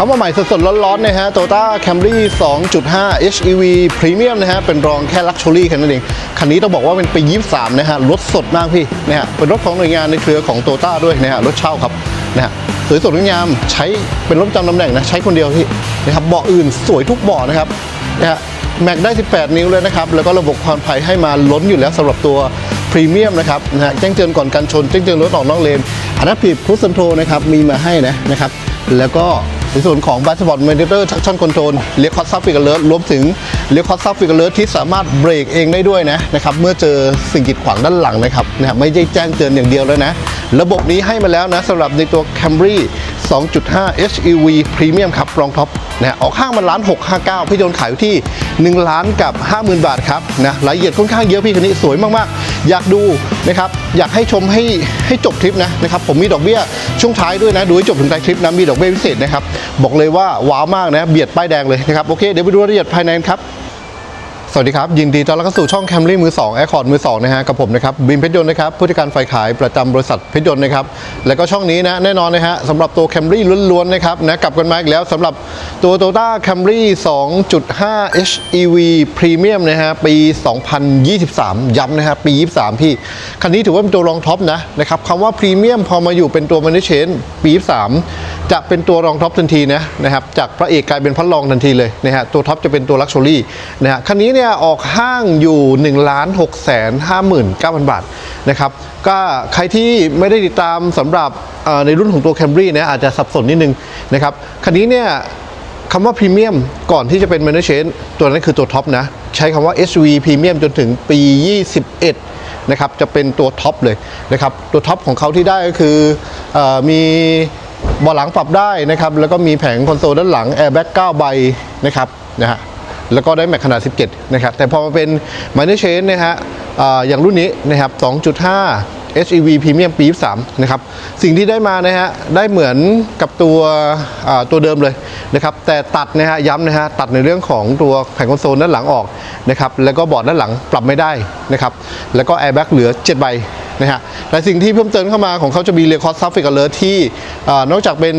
เข้ามาใหม่สดๆร้อนๆนะฮะ Toyota Camry 2.5 HEV Premium นะฮะ เป็นรองแค่ Luxury แค่นั้นเอง คันนี้ต้องบอกว่าเป็นปี 23 นะฮะ รถสดมากพี่นะฮะ เป็นรถของหน่วยงานในเครือของ Toyota ด้วยนะฮะ รถเช่าครับนะฮะสวยสดงดงามใช้เป็นรถจำตำแหน่งนะ ใช้คนเดียวพี่นะครับเบาะอื่นสวยทุกเบาะนะครับนะฮะแม็กได้ 18 นิ้วเลยนะครับ แล้วก็ระบบความปลอดภัยให้มาล้นอยู่แล้วสำหรับตัวพรีเมียมนะครับนะฮะแจ้งเตือนก่อนการชนแจ้งเตือนรถออกนอกเลนอันนั้นผิดพุทสันโทนะครับมีมาให้นะนะครับ แล้วก็ ในส่วนของบัสบอร์ดมอนิเตอร์ชักชั่นคอนโทรลเรียกคอสซับฟิกเลิร์รวมถึงเรียกคอสซับฟิกเลิร์ที่สามารถเบรกเองได้ด้วยนะนะครับเมื่อเจอสิ่งกีดขวางด้านหลังนะครับนะฮะไม่ได้แจ้งเตือนอย่างเดียวแล้วนะ ระบบนี้ให้มาแล้วนะสำหรับในตัว Camry 2.5 HEV Premium ครับรองท็อปนะออกข้างมันล้าน659 พี่โดนขายอยู่ที่ 1 ล้านกับ 50,000 บาทครับนะรายละเอียดค่อนข้างเยอะพี่คันนี้สวยมากๆ อยากดูนะครับอยากให้ชมให้ให้จบทริปนะนะครับผมมีดอกเบี้ยช่วงท้ายด้วยนะดูให้จบถึงท้ายทริปนะมีดอกเบี้ยพิเศษนะครับบอกเลยว่าว้าวมากนะเบียดป้ายแดงเลยนะครับโอเคเดี๋ยวไปดูรายละเอียดภายในครับ สวัสดีครับ ยินดีต้อนรับเข้าสู่ช่องแคมรี่มือ2แอร์คอร์ดมือ2นะฮะกับผมนะครับบินเพชรยนต์นะครับผู้จัดการฝ่ายขายประจำบริษัทเพชรยนต์นะครับแล้วก็ช่องนี้นะแน่นอนนะฮะสำหรับตัวแคมรี่ล้วนๆนะครับนะกลับกันมาอีกแล้วสำหรับตัว Toyota Camry 2.5 HEV Premium นะฮะปี 2023 ย้ำนะฮะปี 23 พี่ คันนี้ถือว่าเป็นตัวรองท็อปนะนะครับคำว่าพรีเมียมพอมาอยู่เป็นตัวมันเชนปี 23 จะเป็นตัวรองท็อปทันทีนะนะครับจากพระเอกกลายเป็นพระรองทันทีเลยนะฮะตัวท็อปจะเป็นตัวลักชัวรี่นะฮะคันนี้เนี่ยออกห้างอยู่1ล้าน6แสน59,000บาทนะครับก็ใครที่ไม่ได้ติดตามสำหรับในรุ่นของตัว Camry เนี่ยอาจจะสับสนนิดนึงนะครับคันนี้เนี่ยคำว่าพรีเมียมก่อนที่จะเป็นแมนเชนตัวนั้นคือตัวท็อปนะ ใช้คำว่า SV พรีเมียมจนถึงปี 21 นะครับ จะเป็นตัวท็อปเลยนะครับ ตัวท็อปของเขาที่ได้ก็คืออมี เบาะหลังปรับได้นะครับแล้วก็มีแผงคอนโซลด้านหลังแอร์แบ็ก9ใบนะครับนะฮะแล้วก็ได้แม็กขนาด 17 นะครับ แต่พอมาเป็น Minor Change นะฮะออย่างรุ่นนี้นะครับ 2.5 HEV Premium ปี 23 นะครับ สิ่งที่ได้มานะฮะ ได้เหมือนกับตัวตัวเดิมเลยนะครับ แต่ตัดนะฮะ ย้ำนะฮะ ตัดในเรื่องของตัวแผงคอนโซลด้านหลังออกนะครับ แล้วก็บอร์ดด้านหลังปรับไม่ได้นะครับ แล้วก็แอร์แบ็กเหลือ 7 ใบนะฮะแต่สิ่งที่เพิ่มเติมเข้ามาของเขาจะมีเรคอร์ดซับฟิกเลิร์ที่นอกจากเป็น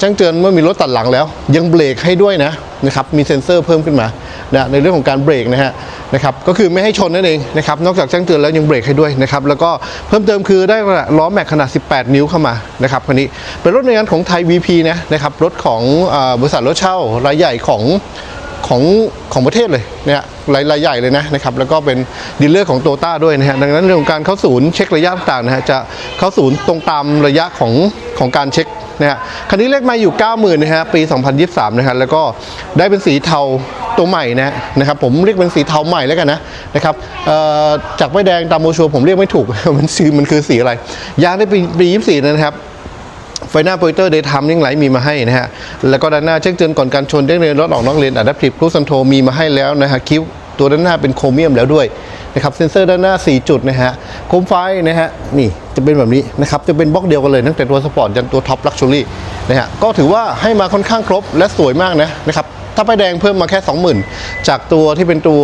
แจ้งเตือนเมื่อมีรถตัดหลังแล้ว ยังเบรกให้ด้วยนะนะครับ มีเซ็นเซอร์เพิ่มขึ้นมา นะในเรื่องของการเบรกนะฮะนะครับก็คือไม่ให้ชนนั่นเองนะครับนอกจากแจ้งเตือนแล้วยังเบรกให้ด้วยนะครับแล้วก็เพิ่มเติมคือได้ล้อแม็กขนาด 18 นิ้วเข้ามานะครับคันนี้เป็นรถในงานของไทย VP นะนะครับรถของอบริษัทรถเช่ารายใหญ่ของของของประเทศเลยเนี่ยรายรายใหญ่เลยนะนะครับแล้วก็เป็นดีลเลอร์ของโตต้าด้วยนะฮะดังนั้นเรื่องของการเข้าศูนย์เช็คระยะต่างๆนะฮะจะเข้าศูนย์ตรงตามระยะของของการเช็ค นะฮะคันนี้เลขมาอยู่ 90,000นะฮะปี 2023 นะฮะแล้วก็ได้เป็นสีเทาตัวใหม่นะนะครับผมเรียกเป็นสีเทาใหม่แล้วกันนะนะครับจากไม่แดงตามโมชัวผมเรียกไม่ถูก มันสีมันคือสีอะไรยางได้ปีปี 24 นะครับไฟหน้าโปรเจคเตอร์เดย์ไทม์ยังไหลมีมาให้นะฮะ แล้วก็ด้านหน้าแจ้งเตือนก่อนการชนแจ้งเตือนรถออกนอกเลนอะดัพทีฟครูซันโทมีมาให้แล้วนะฮะคิ้วตัวด้านหน้าเป็นโครเมียมแล้วด้วย นะครับเซ็นเซอร์ด้านหน้า 4 จุดนะฮะโคมไฟนะฮะนี่จะเป็นแบบนี้นะครับจะเป็นบล็อกเดียวกันเลยตั้งแต่ตัวสปอร์ตยันตัวท็อปลักชัวรี่นะฮะก็ถือว่าให้มาค่อนข้างครบและสวยมากนะนะครับถ้าป้ายแดงเพิ่มมาแค่ 20,000 จากตัวที่เป็นตัว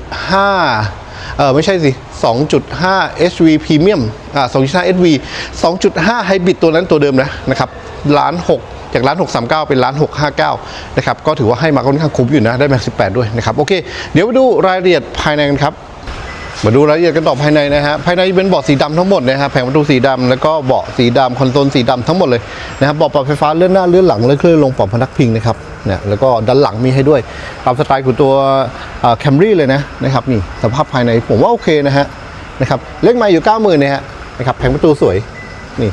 2.5 เออไม่ใช่สิ 2.5 HV Premium อ่า2.5 HV 2.5 Hybrid ตัวนั้นตัวเดิมนะนะครับล้าน6จากล้าน 639 เป็นล้าน 659 นะครับ ก็ถือว่าให้มาค่อนข้างคุ้มอยู่นะ ได้แมา18 ด้วยนะครับ โอเค เดี๋ยวไปดูรายละเอียดภายในกันครับ มาดูรายละเอียดกันต่อภายในนะฮะภายในเป็นเบาะสีดำทั้งหมดนะฮะแผงประตูสีดำแล้วก็เบาะสีดำคอนโซลสีดำทั้งหมดเลยนะครับเบาะปรับไฟฟ้าเลื่อนหน้าเลื่อนหลังและเคลื่อนลงปรับพนักพิงนะครับเนี่ยแล้วก็ด้านหลังมีให้ด้วยตามสไตล์ของตัวแคมรี่เลยนะนะครับนี่สภาพภายในผมว่าโอเคนะฮะนะครับเลขไมาอยู่ 90,000นะฮะนะครับแผงประตูสวยนี่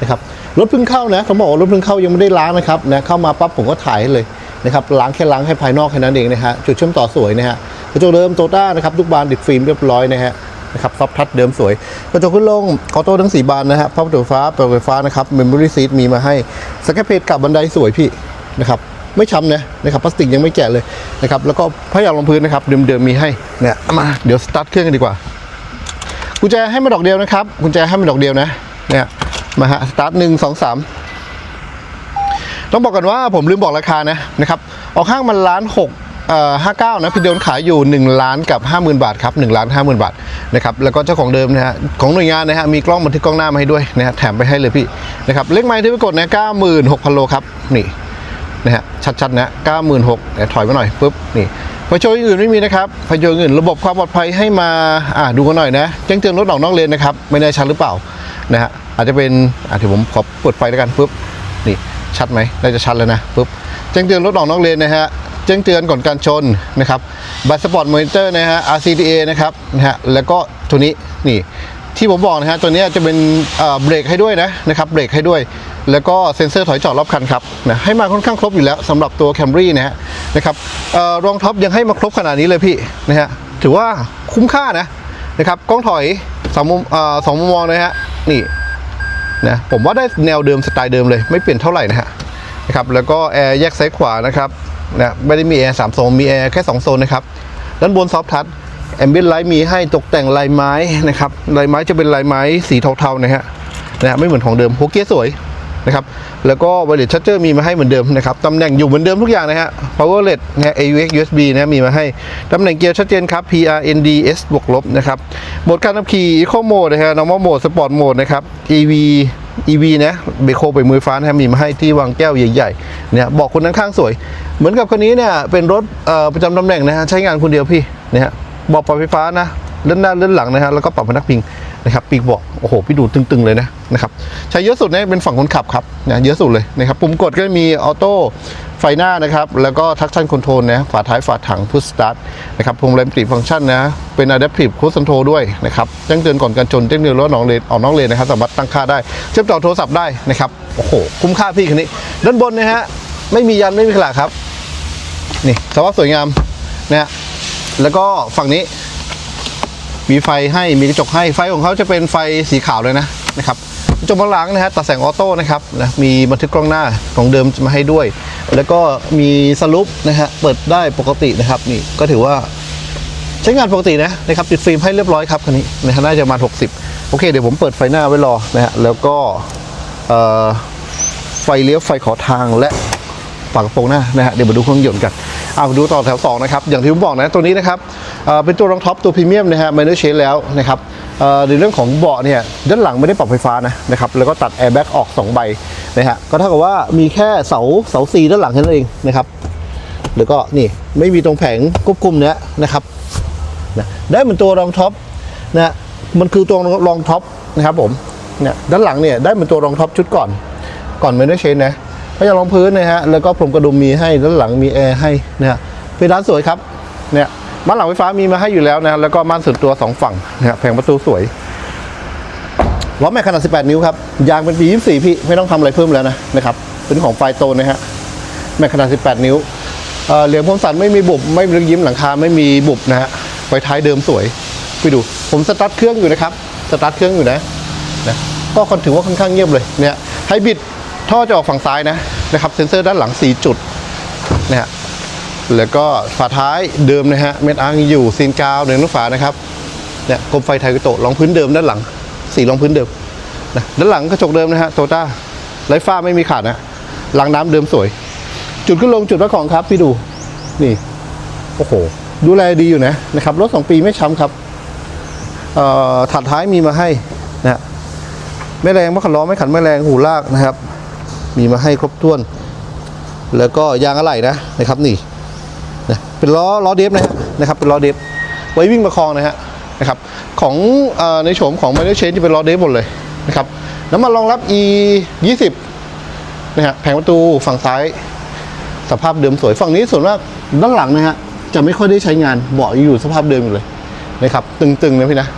นะครับรถเพิ่งเข้านะเขาบอกว่ารถเพิ่งเข้ายังไม่ได้ล้างนะครับนะเข้ามาปั๊บผมก็ถ่ายให้เลย นะครับล้างแค่ล้างให้ภายนอกแค่นั้นเองนะฮะจุดเชื่อมต่อสวยนะฮะกระจกเดิมโตต้านะครับทุกบานติดฟิล์มเรียบร้อยนะฮะนะครับซับทัชเดิมสวยกระจกขึ้นลงออโต้ทั้งสี่บานนะฮะพับประตูไฟฟ้าเปิดไฟฟ้านะครับเมมโมรี่ซีทมีมาให้สแคปเพจกับบันไดสวยพี่นะครับไม่ช้ำนะนะครับพลาสติกยังไม่แกะเลยนะครับแล้วก็ผ้ายางรองพื้นนะครับเดิมๆมีให้เนี่ยมาเดี๋ยวสตาร์ทเครื่องกันดีกว่ากุญแจให้มาดอกเดียวนะครับกุญแจให้มาดอกเดียวนะเนี่ยมาฮะสตาร์ทหนึ่งสองสาม ต้องบอกกันว่าผมลืมบอกราคานะนะครับออกข้างมันล้านหกเอ่อห้าเก้านะพี่เดียวขายอยู่ 1 ล้านกับ 50,000 บาทครับ1ล้าน50,000 บาทนะครับแล้วก็เจ้าของเดิมนะฮะของหน่วยงานนะฮะมีกล้องบันทึกกล้องหน้ามาให้ด้วยนะฮะแถมไปให้เลยพี่นะครับเลขไม้ที่ไปกดนะ96,000 โลครับนี่นะฮะชัดๆนะ96,000เดี๋ยวถอยมาหน่อยปุ๊บนี่ไฟโชว์อื่นไม่มีนะครับไฟโชว์อื่นระบบความปลอดภัยให้มาอ่าดูกันหน่อยนะแจ้งเตือนรถออกนอกเลนนะครับไม่แน่ชัดหรือเปล่านะฮะอาจจะเป็นอ่าเดี๋ยวผมขอเปิดไฟแล้วกันปุ๊บนี่ ชัดไหมน่าจะชัดแล้วนะปุ๊บแจ้งเตือนรถออกนอกเลนนะฮะแจ้งเตือนก่อนการชนนะครับบัตรสปอร์ตมอนิเตอร์นะฮะ RCTA นะครับนะฮะแล้วก็ตัวนี้นี่ที่ผมบอกนะฮะตัวนี้จะเป็นเบรกให้ด้วยนะนะครับเบรกให้ด้วย แล้วก็เซ็นเซอร์ถอยจอดรอบคันครับนะให้มาค่อนข้างครบอยู่แล้วสำหรับตัว Camry นะฮะนะครับรองท็อปยังให้มาครบขนาดนี้เลยพี่นะฮะถือว่าคุ้มค่านะนะครับกล้องถอยสองมุมสองมุมมองนะฮะนี่ นะผมว่าได้แนวเดิมสไตล์เดิมเลย ไม่เปลี่ยนเท่าไหร่นะฮะนะครับแล้วก็แอร์แยกซ้ายขวานะครับนะไม่ได้มีแอร์สามโซนมีแอร์แค่สองโซนนะครับด้านบนซอฟทัชแอมเบียนไลท์มีให้ตกแต่งลายไม้นะครับลายไม้จะเป็นลายไม้สีเทาๆนะฮะนะฮะไม่เหมือนของเดิมหัวเกียร์สวย นะครับแล้วก็ไวเลสชัตเจอร์มีมาให้เหมือนเดิมนะครับตำแหน่งอยู่เหมือนเดิมทุกอย่างนะฮะ power led นะ AUX USB นะมีมาให้ตำแหน่งเกียร์ชัดเจนครับ PRND S บวกลบนะครับโหมดการขับขี่ Eco Mode นะฮะ Normal Mode Sport Mode นะครับ EV EV นะเบโคไปมือฟ้านะมีมาให้ที่วางแก้วใหญ่ๆเนี่ยบอกคนข้างๆสวย เหมือนกับคันนี้เนี่ยเป็นรถประจำตำแหน่งนะฮะใช้งานคนเดียวพี่นะฮะบอกปรับไฟฟ้านะเลื่อนหน้าเลื่อนหลังนะฮะแล้วก็ปรับพนักพิง นะครับปีกบอกโอ้โหพี่ดูตึงๆเลยนะนะครับใช้เยอะสุดเนี่ยเป็นฝั่งคนขับครับนะเยอะสุดเลยนะครับปุ่มกดก็มีออโต้ไฟหน้านะครับ แล้วก็ทักชั่นคอนโทรลนะฝาท้ายฝาถังพุชสตาร์ทนะครับพวงมาลัยติฟังก์ชันนะเป็น Adaptive Cruise Control ด้วยนะครับแจ้งเตือนก่อนการชนแจ้งเตือนรถนองเลนออกนอกเลนนะครับสามารถตั้งค่าได้ เชื่อมต่อโทรศัพท์ได้นะครับโอ้โหคุ้มค่าพี่คันนี้ ด้านบนนะฮะไม่มียันไม่มีขลาครับนี่สภาพสวยงามนะฮะแล้วก็ฝั่งนี้ มีไฟให้มีกระจกให้ไฟของเขาจะเป็นไฟสีขาวเลยนะนะครับกระจกมางหลังนะฮะตัดแสงออโต้นะครับนะมีบันทึกกล้องหน้าของเดิมมาให้ด้วย แล้วก็มีสลุปนะฮะเปิดได้ปกตินะครับนี่ก็ถือว่าใช้งานปกตินะนะครับติดฟิล์มให้เรียบร้อยครับคันนี้นะฮะน่าจะมาณ60 โอเค เดี๋ยวผมเปิดไฟหน้าไว้รอนะฮะแล้วก็เอ่อไฟเลี้ยวไฟขอทางและฝากระโปรงหน้านะฮะเดี๋ยวมาดูเครื่องยนต์กัน เอาดูต่อแถว2นะครับอย่างที่ผมบอกนะตัวนี้นะครับเป็นตัวรองท็อปตัวพรีเมียมนะฮะไมเนอร์เชนแล้วนะครับเอ่อในเรื่องของเบาะเนี่ยด้านหลังไม่ได้ปรับไฟฟ้านะนะครับแล้วก็ตัดแอร์แบ็กออก 2 ใบนะฮะก็เท่ากับว่ามีแค่เสาเสาซีด้านหลังแค่นั้นเองนะครับแล้วก็นี่ไม่มีตรงแผงควบคุมเนี้ยนะครับนะได้เหมือนตัวรองท็อปนะฮะมันคือตัวรองท็อปนะครับผมเนี่ยด้านหลังเนี่ยได้เหมือนตัวรองท็อปชุดก่อนก่อนไม่ได้เชนนะ ก็ยังรองพื้นนะฮะแล้วก็พรมกระดุมมีให้ด้านหลังมีแอร์ให้นะฮะเป็นร้านสวยครับเนี่ยม่านหลังไฟฟ้ามีมาให้อยู่แล้วนะแล้วก็ม่านสุดตัวสองฝั่งนะฮะแผงประตูสวยล้อแม็กขนาด 18 นิ้วครับยางเป็นปี 24 พี่ไม่ต้องทำอะไรเพิ่มแล้วนะนะครับเป็นของไฟโตนนะฮะแม็กขนาด 18 นิ้วเเหลี่ยมคมสันไม่มีบุบไม่มียยิ้มหลังคาไม่มีบุบนะฮะไฟท้ายเดิมสวยไปดู ผมสตาร์ทเครื่องอยู่นะครับสตาร์ทเครื่องอยู่นะนะก็คนถือว่าค่อนข้างเงียบเลยเนี่ยไฮบริด ท่อจะออกฝั่งซ้ายนะนะครับเซ็นเซอร์ด้านหลัง 4 จุดนะฮะแล้วก็ฝาท้ายเดิมนะฮะเม็ดอังอยู่ซีนกาวหนึ่งลูกฝานะครับเนี่ยกรมไฟไทยกุโตรองพื้นเดิมด้านหลังสีรองพื้นเดิมนะด้านหลังกระจกเดิมนะฮะโตต้าไร้ฝ้าไม่มีขาดนะหล้างน้ำเดิมสวย จุดขึ้นลงจุดวัดของครับ พี่ดูนี่โอ้โห ดูแลดีอยู่นะนะครับรถสองปีไม่ช้ำครับเอ่อถัดท้ายมีมาให้นะฮะไม่แรงไม่ขันล้อไม่ขันไม่แรงหูลากนะครับ มีมาให้ครบถ้วน แล้วก็ยางอะไหล่นะนะครับนี่นะเป็นล้อล้อเดฟนะฮะนะครับ เป็นล้อเดฟไว้วิ่งประคองนะฮะนะครับของอในโฉมของไมเนอร์เชนที่เป็นล้อเดฟหมดเลยนะครับน้ำมันรองรับ e 20นะฮะแผงประตูฝั่งซ้าย สภาพเดิมสวยฝั่งนี้ส่วนมากด้านหลังนะฮะจะไม่ค่อยได้ใช้งานเบาะอยู่สภาพเดิมอยู่เลยนะครับ ตึงๆนะพี่นะ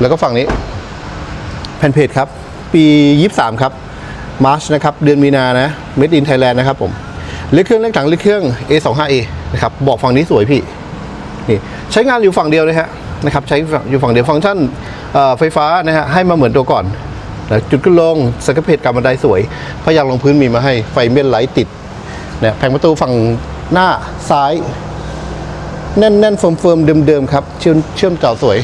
แล้วก็ฝั่งนี้แผ่นเพจครับ ปี 23 ครับ มาร์ชนะครับเดือนมีนานะ Made in Thailand นะครับผมเลขเครื่องเลขถังเลขเครื่อง A25A นะครับบอกฝั่งนี้สวยพี่นี่ใช้งานอยู่ฝั่งเดียวนะฮะนะครับใช้อยู่ฝั่งเดียวฟังก์ชันไฟฟ้านะฮะให้มาเหมือนตัวก่อนแล้วจุดขึ้นลงสกัดเพจกับบันไดสวยพยางลงพื้นมีมาให้ไฟเมนไลท์ติดเนี่ยแผงประตูฝั่งหน้าซ้าย แน่นแน่นเฟิร์มเฟิร์มเดิมๆครับเชื่อมเชื่อมต่อสวย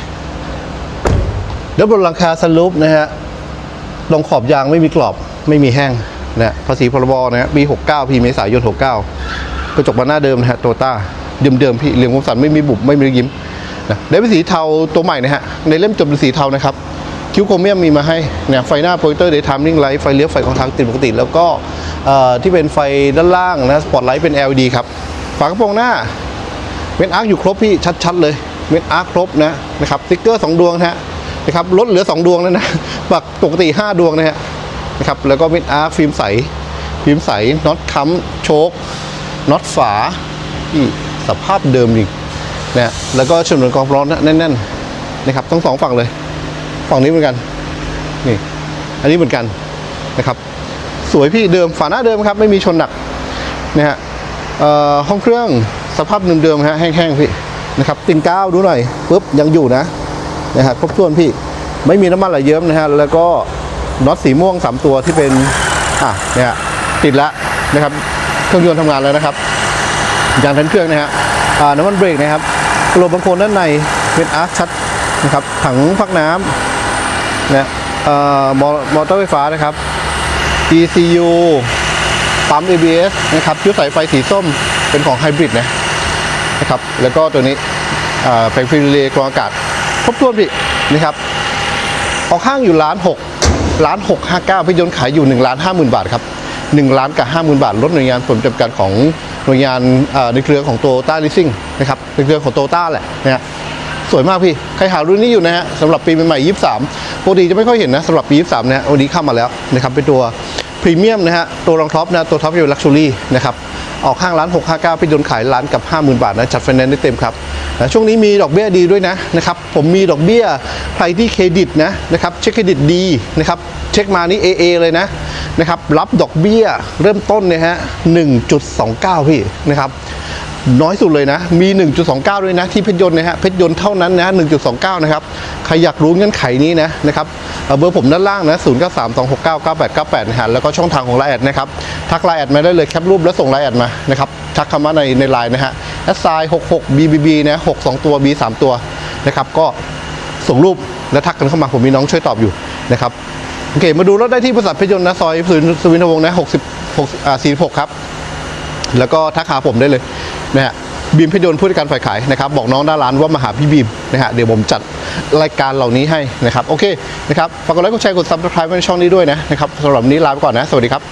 ด้านบนหลังคาสลูปนะฮะลงขอบยางไม่มีกรอบ ไม่มีแห้งนะภาษีพรบนะฮะปี 69พีเมษายน 69 กระจกบานหน้าเดิมนะฮะโตต้าเดิมๆพี่เหลี่ยมคมสันไม่มีบุบไม่มียิ้มนะได้เป็นสีเทาตัวใหม่นะฮะในเล่มจบเป็นสีเทานะครับคิวโครเมียมมีมาให้เนี่ยไฟหน้าโปรเจคเตอร์เดย์ไทมิ่งไลท์ไฟเลี้ยวไฟของทางติดปกติ แล้วก็ที่เป็นไฟด้านล่างนะสปอตไลท์เป็น LED ครับฝากระโปรงหน้าเม็ดอาร์คอยู่ครบพี่ชัดๆ เลยเม็ดอาร์คครบนะนะครับสติ๊กเกอร์ 2 ดวงนะฮะนะครับลดเหลือ 2 ดวงแล้วนะปกปกติ 5 ดวงนะฮะ นะครับแล้วก็ม็ดอาร์คฟิล์มใสฟิล์มใสน็อตค้ำโชคน็อตฝาที่สภาพเดิมจริงนะแล้วก็ฉนวนกรองร้อนแน่นๆนะครับทั้งสองฝั่งเลย ฝั่งนี้เหมือนกันนี่อันนี้เหมือนกันนะครับ สวยพี่เดิมฝาหน้าเดิมครับ ไม่มีชนหนักนะฮะเอ่อห้องเครื่องสภาพเดิมๆฮะแห้งๆพี่นะครับติงก้าวดูหน่อยปุ๊บยังอยู่นะนะฮะครบถ้วนพี่ ไม่มีน้ำมันไหลเยิ้มนะฮะแล้วก็ น็อตสีม่วง 3 ตัวที่เป็นอะเนี่ยติดแล้วนะครับเครื่องยนต์ทำงานแล้วนะครับยางทันเครื่องนะฮะอ่าน้ำมันเบรกนะครับกระโหลกบางโคนด้านในเป็นอาร์คชัดนะครับถังพักน้ำนะเอ่อมอมอเตอร์ไฟฟ้านะครับ ECU ปั๊ม ABS นะครับชุดสายไฟสีส้มเป็นของไฮบริดนะนะครับ แล้วก็ตัวนี้แผงฟิลเลกรองอากาศครบถ้วนพี่นะครับออกข้างอยู่ล้านหก ล้านหกห้าเก้าพี่ยนต์ขายอยู่หนึ่งล้านห้าหมื่นบาทครับหนึ่งล้านกับห้าหมื่นบาทลดหน่วยงานผลประกอบการของหน่วยงานในเครือของโตต้าลิสซิ่งนะครับในเครือของโตต้าแหละนะฮะสวยมากพี่ ใครหารุ่นนี้อยู่นะฮะสำหรับปีใหม่ๆ23ปกติจะไม่ค่อยเห็นนะสำหรับปี23นะฮะวันนี้เข้ามาแล้วนะครับเป็นตัวพรีเมียมนะฮะตัวรองท็อปนะตัวท็อปอยู่ลักชัวรี่นะครับ ออกข้างร้าน 659 ไปโดนขายร้านกับ 50,000 บาทนะจัดไฟแนนซ์ได้เต็มครับนะช่วงนี้มีดอกเบี้ยดีด้วยนะนะครับผมมีดอกเบี้ยใครที่เครดิตนะนะครับเช็คเครดิตดีนะครับเช็คมานี่ AA เลยนะนะครับรับดอกเบี้ยเริ่มต้นเนี่ยฮะ1.29 พี่นะครับ น้อยสุดเลยนะ มี 1.29 ด้วยนะ ที่เพชรยนต์นะฮะเพชรยนต์เท่านั้นนะ 1.29 นะครับ ใครอยากรู้เงื่อนไขนี้นะนะครับเบอร์ผมด้านล่างนะ 0932699898นะฮะแล้วก็ช่องทางของไลน์แอดนะครับ ทักไลน์แอดมาได้เลยแคปรูปแล้วส่งไลน์แอดมานะครับ ทักคำว่าในในไลน์นะฮะ s i 66 BBB นะ6 2 ตัว B 3ตัวนะครับ ก็ส่งรูปแล้วทักกันเข้ามาผมมีน้องช่วยตอบอยู่นะครับโอเค มาดูรถได้ที่บริษัทเพชรยนต์นะซอยสุวินทวงศ์นะ60 6อ่า46 ครับ แล้วก็ทักหาผมได้เลยนะฮะบีมพิยนต์ผู้จัดการฝ่ายขายนะครับบอกน้องด้านร้านว่ามาหาพี่บีมนะฮะเดี๋ยวผมจัดรายการเหล่านี้ให้นะครับโอเคนะครับฝากกดไลค์กดแชร์กดซับสไครป์ในช่องนี้ด้วยนะนะครับสำหรับวันนี้ลาไปก่อนนะ สวัสดีครับ